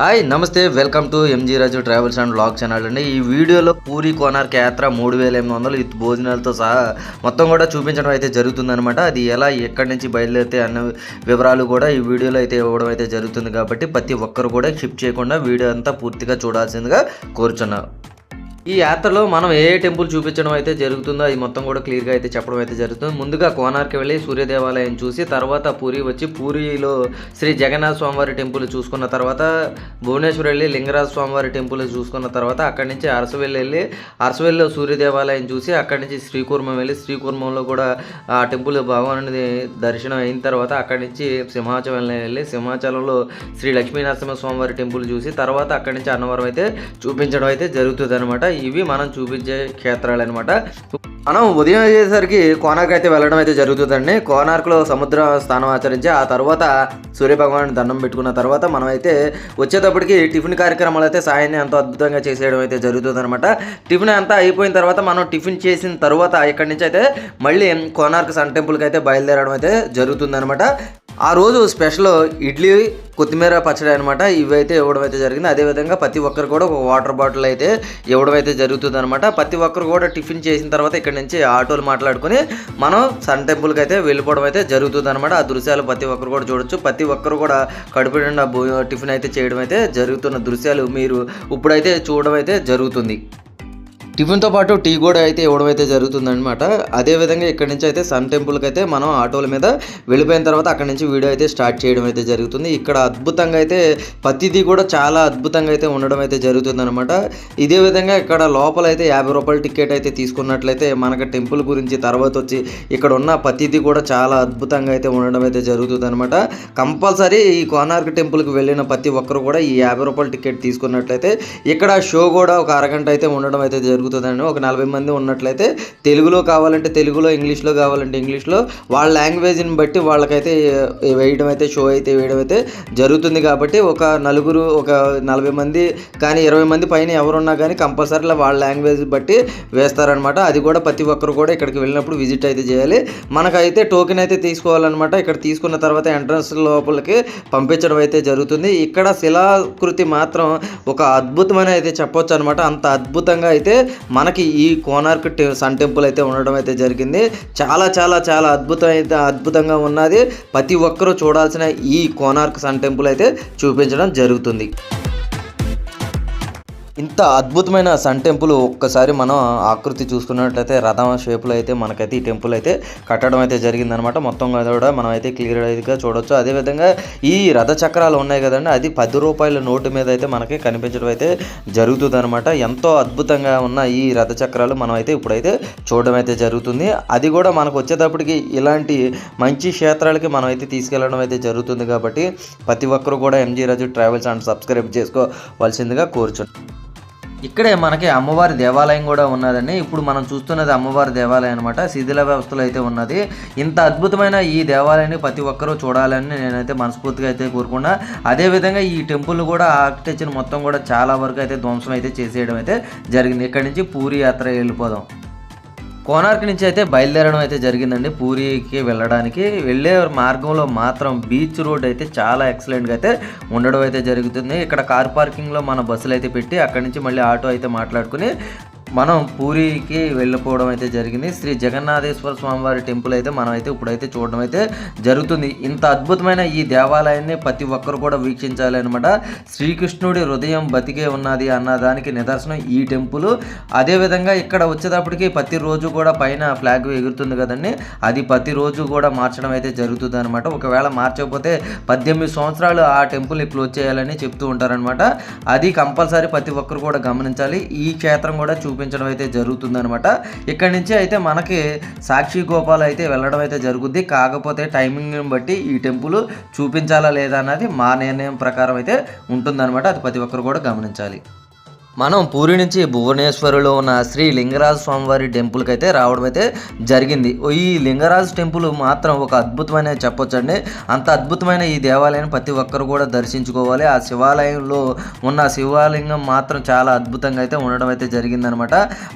Hi నమస్తే welcome to MG Raju travels and blog channel అండి. ఈ వీడియోలో పూరి కోనార్క్ యాత్ర మూడు వేల ఎనిమిది వందలు విత్ భోజనాలతో సహా మొత్తం కూడా చూపించడం అయితే జరుగుతుందనమాట అది ఎలా ఎక్కడి నుంచి బయలుదేరితే అన్న వివరాలు కూడా ఈ వీడియోలో అయితే ఇవ్వడం అయితే జరుగుతుంది కాబట్టి ప్రతి ఒక్కరు కూడా షిఫ్ట్ చేయకుండా వీడియో అంతా పూర్తిగా చూడాల్సిందిగా కోరుచున్నాను ఈ యాత్రలో మనం ఏ ఏ టెంపుల్ చూపించడం అయితే జరుగుతుందో అది మొత్తం కూడా క్లియర్గా అయితే చెప్పడం అయితే జరుగుతుంది. ముందుగా కోనార్కి వెళ్ళి సూర్య దేవాలయం చూసి తర్వాత పూరి వచ్చి పూరిలో శ్రీ జగన్నాథ స్వామివారి టెంపుల్ చూసుకున్న తర్వాత భువనేశ్వర్ వెళ్ళి లింగరాజ స్వామివారి టెంపుల్ చూసుకున్న తర్వాత అక్కడి నుంచి అరసవెల్లి వెళ్ళి అరసవెల్లిలో సూర్య దేవాలయం చూసి అక్కడి నుంచి శ్రీకూర్మం వెళ్ళి శ్రీకూర్మంలో కూడా ఆ టెంపుల్ భగవానుడి దర్శనం అయిన తర్వాత అక్కడి నుంచి సింహాచలం వెళ్ళి సింహాచలంలో శ్రీ లక్ష్మీనరసింహ స్వామివారి టెంపుల్ చూసి తర్వాత అక్కడి నుంచి అన్నవరం అయితే చూపించడం అయితే జరుగుతుంది అనమాట ఇవి మనం చూపించే క్షేత్రాలు అనమాట మనం ఉదయం అయ్యేసరికి కోనార్క్ అయితే వెళ్ళడం అయితే జరుగుతుందండి. కోనార్క్లో సముద్ర స్నానం ఆచరించి ఆ తర్వాత సూర్యభగవాన్ దండం పెట్టుకున్న తర్వాత మనం అయితే వచ్చేటప్పటికి టిఫిన్ కార్యక్రమాలు అయితే సాయాన్ని ఎంతో అద్భుతంగా చేసేయడం అయితే జరుగుతుందన్నమాట. టిఫిన్ అంతా అయిపోయిన తర్వాత మనం టిఫిన్ చేసిన తర్వాత ఇక్కడి నుంచి అయితే మళ్ళీ కోనార్క్ సన్ టెంపుల్కి అయితే బయలుదేరడం అయితే జరుగుతుందనమాట ఆ రోజు స్పెషల్ ఇడ్లీ కొత్తిమీర పచ్చడి అనమాట ఇవైతే ఇవ్వడం అయితే జరిగింది అదేవిధంగా ప్రతి ఒక్కరు కూడా ఒక వాటర్ బాటిల్ అయితే ఇవ్వడం అయితే జరుగుతుంది అనమాట ప్రతి ఒక్కరు కూడా టిఫిన్ చేసిన తర్వాత ఇక్కడ నుంచి ఆటోలు మాట్లాడుకుని మనం సన్ టెంపుల్కి అయితే వెళ్ళిపోవడం అయితే జరుగుతుంది అనమాట ఆ దృశ్యాలు ప్రతి ఒక్కరు కూడా చూడొచ్చు. ప్రతి ఒక్కరు కూడా కడుపు నిండా టిఫిన్ అయితే చేయడం అయితే జరుగుతున్న దృశ్యాలు మీరు ఇప్పుడైతే చూడడం అయితే జరుగుతుంది. టిఫిన్తో పాటు టీ కూడా అయితే ఇవ్వడం అయితే జరుగుతుందన్నమాట. అదేవిధంగా ఇక్కడ నుంచి అయితే సన్ టెంపుల్కి అయితే మనం ఆటోల మీద వెళ్ళిపోయిన తర్వాత అక్కడ నుంచి వీడియో అయితే స్టార్ట్ చేయడం అయితే జరుగుతుంది. ఇక్కడ అద్భుతంగా అయితే ప్రతిదీ కూడా చాలా అద్భుతంగా అయితే ఉండడం అయితే జరుగుతుందనమాట ఇదే విధంగా ఇక్కడ లోపల అయితే యాభై రూపాయల టికెట్ అయితే తీసుకున్నట్లయితే మనకి టెంపుల్ గురించి తర్వాత వచ్చి ఇక్కడ ఉన్న ప్రతిదీ కూడా చాలా అద్భుతంగా అయితే ఉండడం అయితే జరుగుతుందనమాట కంపల్సరీ ఈ కోనార్క్ టెంపుల్కి వెళ్ళిన ప్రతి ఒక్కరు కూడా ఈ యాభై రూపాయల టికెట్ తీసుకున్నట్లయితే ఇక్కడ షో కూడా ఒక అరగంట అయితే ఉండడం అయితే జరుగుతుంది. జరుగుతుందండి. ఒక నలభై మంది ఉన్నట్లయితే తెలుగులో కావాలంటే తెలుగులో ఇంగ్లీష్లో కావాలంటే ఇంగ్లీష్లో వాళ్ళ లాంగ్వేజ్ని బట్టి వాళ్ళకైతే వేయడం అయితే షో అయితే వేయడం అయితే జరుగుతుంది కాబట్టి ఒక నలుగురు ఒక నలభై మంది కానీ ఇరవై మంది పైన ఎవరున్నా కానీ కంపల్సరీ వాళ్ళ లాంగ్వేజ్ బట్టి వేస్తారనమాట అది కూడా ప్రతి ఒక్కరు కూడా ఇక్కడికి వెళ్ళినప్పుడు విజిట్ అయితే చేయాలి. మనకైతే టోకెన్ అయితే తీసుకోవాలన్నమాట. ఇక్కడ తీసుకున్న తర్వాత ఎంట్రన్స్ లోపలికి పంపించడం అయితే జరుగుతుంది. ఇక్కడ శిలాకృతి మాత్రం ఒక అద్భుతమైన అయితే చెప్పొచ్చు అనమాట అంత అద్భుతంగా అయితే మనకి ఈ కోనార్క్ సన్ టెంపుల్ అయితే ఉండడం అయితే జరిగింది. చాలా చాలా చాలా అద్భుతం అయితే అద్భుతంగా ఉన్నది. ప్రతి ఒక్కరూ చూడాల్సిన ఈ కోనార్క్ సన్ టెంపుల్ అయితే చూపించడం జరుగుతుంది. ఇంత అద్భుతమైన సన్ టెంపుల్ ఒక్కసారి మనం ఆకృతి చూసుకున్నట్లయితే రథం షేప్లో అయితే మనకైతే ఈ టెంపుల్ అయితే కట్టడం అయితే జరిగిందనమాట మొత్తం కూడా మనం అయితే క్లియర్గా చూడొచ్చు. అదేవిధంగా ఈ రథ చక్రాలు ఉన్నాయి కదండి అది పది రూపాయల నోటు మీద అయితే మనకి కనిపించడం అయితే జరుగుతుందనమాట ఎంతో అద్భుతంగా ఉన్న ఈ రథ చక్రాలు మనం అయితే ఇప్పుడైతే చూడడం అయితే జరుగుతుంది. అది కూడా మనకు వచ్చేటప్పటికి ఇలాంటి మంచి క్షేత్రాలకి మనం అయితే తీసుకెళ్ళడం అయితే జరుగుతుంది కాబట్టి ప్రతి ఒక్కరు కూడా MG Raju travels and subscribe చేసుకోవాల్సిందిగా కోరుచున్నాను ఇక్కడే మనకి అమ్మవారి దేవాలయం కూడా ఉన్నదండి. ఇప్పుడు మనం చూస్తున్నది అమ్మవారి దేవాలయం అనమాట శిథిల వ్యవస్థలో అయితే ఉన్నది. ఇంత అద్భుతమైన ఈ దేవాలయాన్ని ప్రతి ఒక్కరూ చూడాలని నేనైతే మనస్ఫూర్తిగా అయితే కోరుకున్నా. అదేవిధంగా ఈ టెంపుల్ కూడా ఆర్కిటెక్చర్ మొత్తం కూడా చాలా వరకు అయితే ధ్వంసం అయితే చేసేయడం అయితే జరిగింది. ఇక్కడి నుంచి పూరి యాత్ర వెళ్ళిపోదాం. కోనార్క్ నుంచి అయితే బయలుదేరడం అయితే జరిగిందండి. పూరికి వెళ్ళడానికి వెళ్ళే మార్గంలో మాత్రం బీచ్ రోడ్ అయితే చాలా ఎక్సలెంట్గా అయితే ఉండడం అయితే జరుగుతుంది. ఇక్కడ కార్ పార్కింగ్లో మన బస్సులు అయితే పెట్టి అక్కడి నుంచి మళ్ళీ ఆటో అయితే మాట్లాడుకుని మనం పూరికి వెళ్ళిపోవడం అయితే జరిగింది. శ్రీ జగన్నాథేశ్వర స్వామివారి టెంపుల్ అయితే మనం అయితే ఇప్పుడైతే చూడడం అయితే జరుగుతుంది. ఇంత అద్భుతమైన ఈ దేవాలయాన్ని ప్రతి ఒక్కరు కూడా వీక్షించాలి అనమాట శ్రీకృష్ణుడి హృదయం బతికే ఉన్నది అన్న దానికి నిదర్శనం ఈ టెంపుల్. అదేవిధంగా ఇక్కడ వచ్చేటప్పటికి ప్రతిరోజు కూడా పైన ఫ్లాగ్ ఎగురుతుంది కదండి. అది ప్రతిరోజు కూడా మార్చడం అయితే జరుగుతుంది అనమాట ఒకవేళ మార్చకపోతే పద్దెనిమిది సంవత్సరాలు ఆ టెంపుల్ని క్లోజ్ చేయాలని చెప్తూ ఉంటారనమాట అది కంపల్సరీ ప్రతి ఒక్కరు కూడా గమనించాలి. ఈ క్షేత్రం కూడా చూపించడం అయితే జరుగుతుందనమాట ఇక్కడి నుంచి అయితే మనకి సాక్షి గోపాల్ అయితే వెళ్ళడం అయితే జరుగుద్ది. కాకపోతే టైమింగ్ని బట్టి ఈ టెంపుల్ చూపించాలా లేదా అన్నది మా నిర్ణయం ప్రకారం అయితే ఉంటుందన్నమాట. అది ప్రతి ఒక్కరు కూడా గమనించాలి. మనం పూరి నుంచి భువనేశ్వరులో ఉన్న శ్రీ లింగరాజ స్వామివారి టెంపుల్కి అయితే రావడం అయితే జరిగింది ఈ లింగరాజు టెంపుల్ మాత్రం ఒక అద్భుతమైన చెప్పొచ్చండి. అంత అద్భుతమైన ఈ దేవాలయాన్ని ప్రతి ఒక్కరు కూడా దర్శించుకోవాలి. ఆ శివాలయంలో ఉన్న శివాలింగం మాత్రం చాలా అద్భుతంగా అయితే ఉండడం అయితే జరిగిందనమాట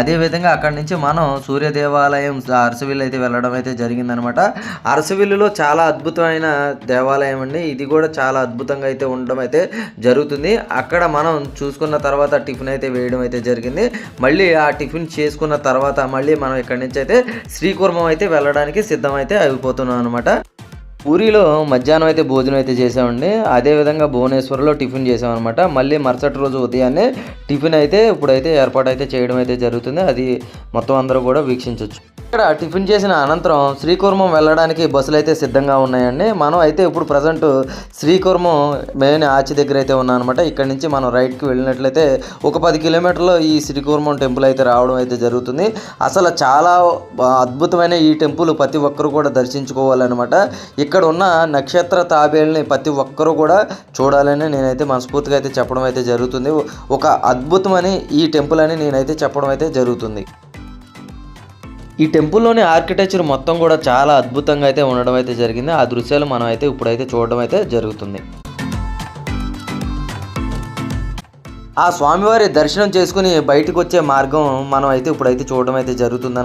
అదేవిధంగా అక్కడి నుంచి మనం సూర్య దేవాలయం అరసవిల్లు అయితే వెళ్ళడం అయితే జరిగిందనమాట. అరసవిల్లులో చాలా అద్భుతమైన దేవాలయం అండి. ఇది కూడా చాలా అద్భుతంగా అయితే ఉండడం అయితే జరుగుతుంది. అక్కడ మనం చూసుకున్న తర్వాత టిఫిన్ అయితే వేయడం అయితే జరిగింది. మళ్ళీ ఆ టిఫిన్ చేసుకున్న తర్వాత మళ్ళీ మనం ఇక్కడి నుంచి అయితే శ్రీకుర్మం అయితే వెళ్ళడానికి సిద్ధం అయితే అయిపోతున్నాం అనమాట పూరిలో మధ్యాహ్నం అయితే భోజనం అయితే చేసామండి అదేవిధంగా భువనేశ్వర్లో టిఫిన్ చేసామన్నమాట మళ్ళీ మరుసటి రోజు ఉదయాన్నే టిఫిన్ అయితే ఇప్పుడైతే ఏర్పాటు అయితే చేయడం అయితే జరుగుతుంది. అది మొత్తం అందరూ కూడా వీక్షించవచ్చు ఇక్కడ టిఫిన్ చేసిన అనంతరం శ్రీకుర్మం వెళ్ళడానికి బస్సులు అయితే సిద్ధంగా ఉన్నాయండి. మనం అయితే ఇప్పుడు ప్రజెంట్ శ్రీకుర్మం మెయిన్ ఆచి దగ్గర అయితే ఉన్నాం అనమాట ఇక్కడ నుంచి మనం రైట్కి వెళ్ళినట్లయితే ఒక పది కిలోమీటర్లు ఈ శ్రీకుర్మం టెంపుల్ అయితే రావడం అయితే జరుగుతుంది. అసలు చాలా అద్భుతమైన ఈ టెంపుల్ ప్రతి ఒక్కరు కూడా దర్శించుకోవాలన్నమాట. ఇక్కడ ఉన్న నక్షత్ర తాబేల్ని ప్రతి ఒక్కరూ కూడా చూడాలని నేనైతే మనస్ఫూర్తిగా అయితే చెప్పడం అయితే జరుగుతుంది. ఒక అద్భుతమని ఈ టెంపుల్ అని నేనైతే చెప్పడం అయితే జరుగుతుంది. ఈ టెంపుల్లోని ఆర్కిటెక్చర్ మొత్తం కూడా చాలా అద్భుతంగా అయితే ఉండడం అయితే జరిగింది. ఆ దృశ్యాలు మనం అయితే ఇప్పుడైతే చూడడం అయితే జరుగుతుంది. ఆ స్వామివారి దర్శనం చేసుకుని బయటకు వచ్చే మార్గం మనం అయితే ఇప్పుడైతే చూడడం అయితే జరుగుతుంది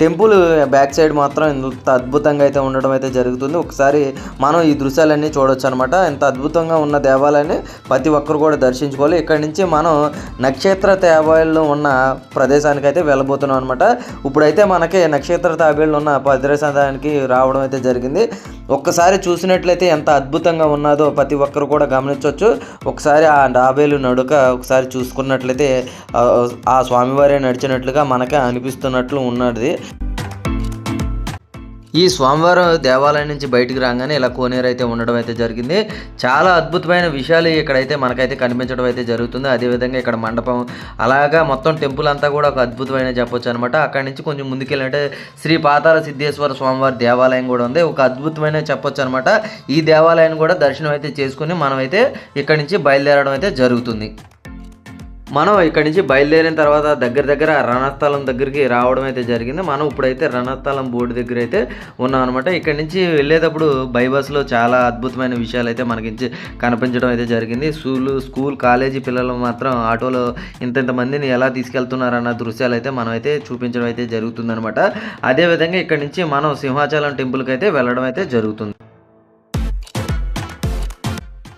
టెంపుల్ బ్యాక్ సైడ్ మాత్రం ఎంత అద్భుతంగా అయితే ఉండడం అయితే జరుగుతుంది. ఒకసారి మనం ఈ దృశ్యాలన్నీ చూడొచ్చు అనమాట ఇంత అద్భుతంగా ఉన్న దేవాలయాన్ని ప్రతి ఒక్కరు కూడా దర్శించుకోవాలి. ఇక్కడ నుంచి మనం నక్షత్ర తాబేళ్ళు ఉన్న ప్రదేశానికి అయితే వెళ్ళబోతున్నాం అనమాట ఇప్పుడైతే మనకి నక్షత్ర తాబేళ్ళు ఉన్న ప్రదేశానికి రావడం అయితే జరిగింది. ఒక్కసారి చూసినట్లయితే ఎంత అద్భుతంగా ఉన్నదో ప్రతి ఒక్కరు కూడా గమనించవచ్చు ఒకసారి ఆ డాబేలు నడుక ఒకసారి చూసుకున్నట్లయితే ఆ స్వామివారే నడిచినట్లుగా మనకి అనిపిస్తున్నట్లు ఉన్నది. ఈ స్వామివారం దేవాలయం నుంచి బయటికి రాగానే ఇలా కోనేరు అయితే ఉండడం అయితే జరిగింది. చాలా అద్భుతమైన విషయాలు ఇక్కడైతే మనకైతే కనిపించడం అయితే జరుగుతుంది. అదేవిధంగా ఇక్కడ మండపం అలాగా మొత్తం టెంపుల్ అంతా కూడా ఒక అద్భుతమైన చెప్పొచ్చు అనమాట అక్కడి నుంచి కొంచెం ముందుకెళ్ళంటే శ్రీ పాతాల సిద్ధేశ్వర స్వామివారి దేవాలయం కూడా ఉంది. ఒక అద్భుతమైన చెప్పొచ్చు అనమాట ఈ దేవాలయాన్ని కూడా దర్శనం అయితే చేసుకుని మనమైతే ఇక్కడి నుంచి బయలుదేరడం అయితే జరుగుతుంది. మనం ఇక్కడి నుంచి బయలుదేరిన తర్వాత దగ్గర దగ్గర రణస్థలం దగ్గరికి రావడం అయితే జరిగింది. మనం ఇప్పుడైతే రణస్థలం బోర్డు దగ్గర అయితే ఉన్నాం అనమాట ఇక్కడి నుంచి వెళ్ళేటప్పుడు బైబస్లో చాలా అద్భుతమైన విషయాలు అయితే మనకి కనిపించడం అయితే జరిగింది. స్కూల్ స్కూల్ కాలేజీ పిల్లలు మాత్రం ఆటోలో ఇంత మందిని ఎలా తీసుకెళ్తున్నారన్న దృశ్యాలు అయితే మనం అయితే చూపించడం అయితే జరుగుతుందనమాట అదేవిధంగా ఇక్కడి నుంచి మనం సింహాచలం టెంపుల్కి అయితే వెళ్ళడం అయితే జరుగుతుంది.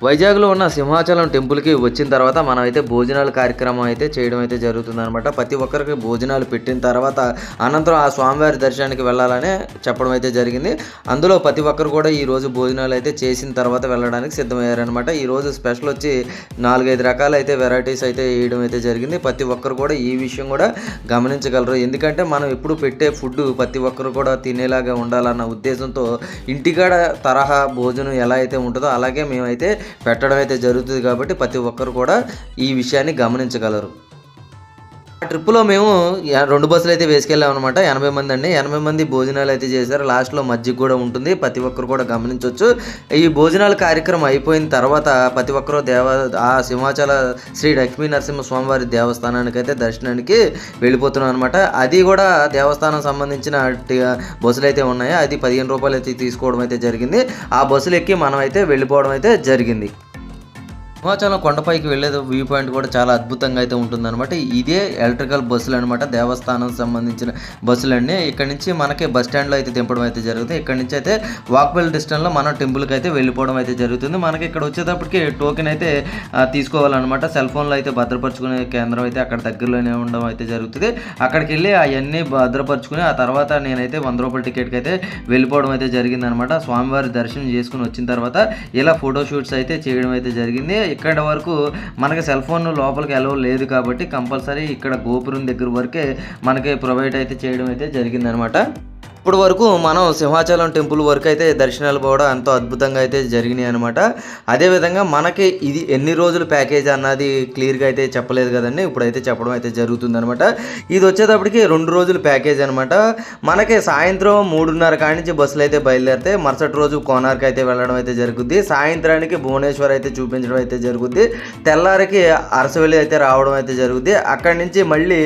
వైజాగ్లో ఉన్న సింహాచలం టెంపుల్కి వచ్చిన తర్వాత మనం అయితే భోజనాల కార్యక్రమం అయితే చేయడం అయితే జరుగుతుంది అనమాట ప్రతి ఒక్కరికి భోజనాలు పెట్టిన తర్వాత అనంతరం ఆ స్వామివారి దర్శనానికి వెళ్ళాలని చెప్పడం అయితే జరిగింది. అందులో ప్రతి ఒక్కరు కూడా ఈ రోజు భోజనాలు అయితే చేసిన తర్వాత వెళ్ళడానికి సిద్ధమయ్యారనమాట ఈరోజు స్పెషల్ వచ్చి నాలుగైదు రకాల అయితే వెరైటీస్ అయితే వేయడం అయితే జరిగింది. ప్రతి ఒక్కరు కూడా ఈ విషయం కూడా గమనించగలరు. ఎందుకంటే మనం ఎప్పుడు పెట్టే ఫుడ్ ప్రతి ఒక్కరు కూడా తినేలాగా ఉండాలన్న ఉద్దేశంతో ఇంటికాడ తరహా భోజనం ఎలా అయితే ఉంటుందో అలాగే మేమైతే పెట్టడం అయితే జరుగుతుంది కాబట్టి ప్రతి ఒక్కరు కూడా ఈ విషయాన్ని గమనించగలరు. ఆ ట్రిప్లో మేము రెండు బస్సులు అయితే వేసుకెళ్ళాం అనమాట ఎనభై మంది అండి. ఎనభై మంది భోజనాలు అయితే చేశారు. లాస్ట్లో మజ్జిగ కూడా ఉంటుంది. ప్రతి ఒక్కరు కూడా గమనించవచ్చు ఈ భోజనాల కార్యక్రమం అయిపోయిన తర్వాత ప్రతి ఒక్కరు దేవ ఆ సింహాచల శ్రీ లక్ష్మీ నరసింహ స్వామివారి దేవస్థానానికి అయితే దర్శనానికి వెళ్ళిపోతున్నాం అనమాట అది కూడా దేవస్థానం సంబంధించిన బస్సులు అయితే ఉన్నాయి. అది పదిహేను రూపాయలు అయితే తీసుకోవడం అయితే జరిగింది. ఆ బస్సులు ఎక్కి మనం అయితే వెళ్ళిపోవడం అయితే జరిగింది. సింహాచలం కొండపైకి వెళ్ళే వ్యూ పాయింట్ కూడా చాలా అద్భుతంగా అయితే ఉంటుందన్నమాట. ఇదే ఎలక్ట్రికల్ బస్సులు అనమాట దేవస్థానం సంబంధించిన బస్సులన్నీ ఇక్కడ నుంచి మనకి బస్ స్టాండ్లో అయితే దింపడం అయితే జరుగుతుంది. ఇక్కడ నుంచి అయితే వాక్బెల్ డిస్టెన్స్లో మనం టెంపుల్కి అయితే వెళ్ళిపోవడం అయితే జరుగుతుంది. మనకి ఇక్కడ వచ్చేటప్పటికి టోకెన్ అయితే తీసుకోవాలన్నమాట. సెల్ ఫోన్లో అయితే భద్రపరుచుకునే కేంద్రం అయితే అక్కడ దగ్గరలోనే ఉండడం అయితే జరుగుతుంది. అక్కడికి వెళ్ళి అవన్నీ భద్రపరుచుకుని ఆ తర్వాత నేనైతే వంద రూపాయల టికెట్కి అయితే వెళ్ళిపోవడం అయితే జరిగిందనమాట స్వామివారి దర్శనం చేసుకుని వచ్చిన తర్వాత ఇలా ఫోటో షూట్స్ అయితే చేయడం అయితే జరిగింది. ఇక్కడ వరకు మనకి సెల్ ఫోన్ లోపలికి ఎలవ లేదు కాబట్టి కంపల్సరీ ఇక్కడ గోపురం దగ్గర వరకే మనకి ప్రొవైడ్ అయితే చేయడం అయితే జరిగిందనమాట ఇప్పటి వరకు మనం సింహాచలం టెంపుల్ వరకు అయితే దర్శనాలు కూడా ఎంతో అద్భుతంగా అయితే జరిగినాయి అనమాట అదేవిధంగా మనకి ఇది ఎన్ని రోజులు ప్యాకేజ్ అన్నది క్లియర్గా అయితే చెప్పలేదు కదండి. ఇప్పుడైతే చెప్పడం అయితే జరుగుతుంది అనమాట ఇది వచ్చేటప్పటికి రెండు రోజులు ప్యాకేజ్ అనమాట మనకి సాయంత్రం మూడున్నర కాడి నుంచి బస్సులు అయితే బయలుదేరితే మరుసటి రోజు కోనార్కి అయితే వెళ్ళడం అయితే జరుగుద్ది. సాయంత్రానికి భువనేశ్వర్ అయితే చూపించడం అయితే జరుగుద్ది. తెల్లారికి అరసవెల్లి అయితే రావడం అయితే జరుగుద్ది. అక్కడి నుంచి మళ్ళీ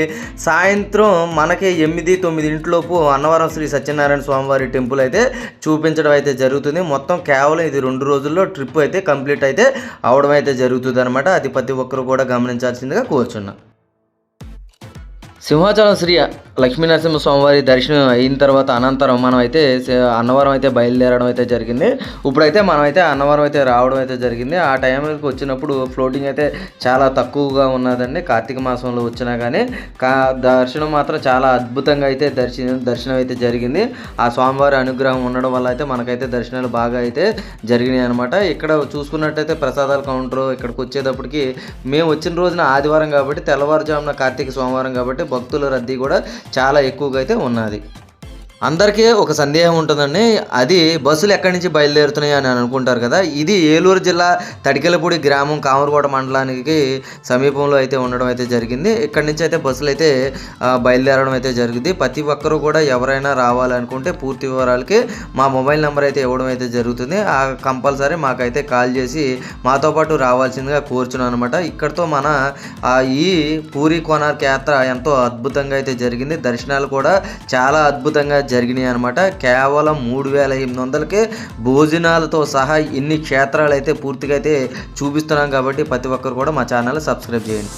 సాయంత్రం మనకి ఎనిమిది తొమ్మిది ఇంట్లోపు అన్నవరం శ్రీ సత్యనారాయణ స్వామివారి టెంపుల్ అయితే చూపించడం అయితే జరుగుతుంది. మొత్తం కేవలం ఇది రెండు రోజుల్లో ట్రిప్ అయితే కంప్లీట్ అయితే అవడం అయితే జరుగుతుంది అనమాట అది ప్రతి ఒక్కరు కూడా గమనించాల్సిందిగా కోరుచున్నా. సింహాచలం శ్రీయ లక్ష్మీనరసింహ స్వామివారి దర్శనం అయిన తర్వాత అనంతరం మనం అయితే అన్నవరం అయితే బయలుదేరడం అయితే జరిగింది. ఇప్పుడైతే మనం అయితే అన్నవరం అయితే రావడం అయితే జరిగింది. ఆ టైంకి వచ్చినప్పుడు ఫ్లోటింగ్ అయితే చాలా తక్కువగా ఉన్నదండి. కార్తీక మాసంలో వచ్చినా కానీ కా దర్శనం మాత్రం చాలా అద్భుతంగా అయితే దర్శనం దర్శనం అయితే జరిగింది. ఆ స్వామివారి అనుగ్రహం ఉండడం వల్ల అయితే మనకైతే దర్శనాలు బాగా అయితే జరిగినాయి అనమాట ఇక్కడ చూసుకున్నట్టయితే ప్రసాదాల కౌంటర్ ఇక్కడికి వచ్చేటప్పటికి మేము వచ్చిన రోజున ఆదివారం కాబట్టి తెల్లవారుజామున కార్తీక సోమవారం కాబట్టి భక్తుల రద్దీ కూడా చాలా ఎక్కువగా అయితే ఉన్నది. అందరికీ ఒక సందేహం ఉంటుందండి. అది బస్సులు ఎక్కడి నుంచి బయలుదేరుతున్నాయి అని అనుకుంటారు కదా. ఇది ఏలూరు జిల్లా తడికెలపూడి గ్రామం కామరకోట మండలానికి సమీపంలో అయితే ఉండడం అయితే జరిగింది. ఇక్కడి నుంచి అయితే బస్సులు అయితే బయలుదేరడం అయితే జరిగింది. ప్రతి ఒక్కరూ కూడా ఎవరైనా రావాలనుకుంటే పూర్తి వివరాలకి మా మొబైల్ నెంబర్ అయితే ఇవ్వడం అయితే జరుగుతుంది. ఆ కంపల్సరీ మాకైతే కాల్ చేసి మాతో పాటు రావాల్సిందిగా కోరుచున్నాను అనమాట ఇక్కడితో మన ఈ పూరి కోనార్క్ యాత్ర ఎంతో అద్భుతంగా అయితే జరిగింది. దర్శనాలు కూడా చాలా అద్భుతంగా జరిగినాయి అనమాట కేవలం మూడు వేల ఎనిమిది వందలకే భోజనాలతో సహా ఇన్ని క్షేత్రాలు అయితే పూర్తిగా అయితే చూపిస్తున్నాం కాబట్టి ప్రతి ఒక్కరు కూడా మా ఛానల్ సబ్స్క్రైబ్ చేయండి.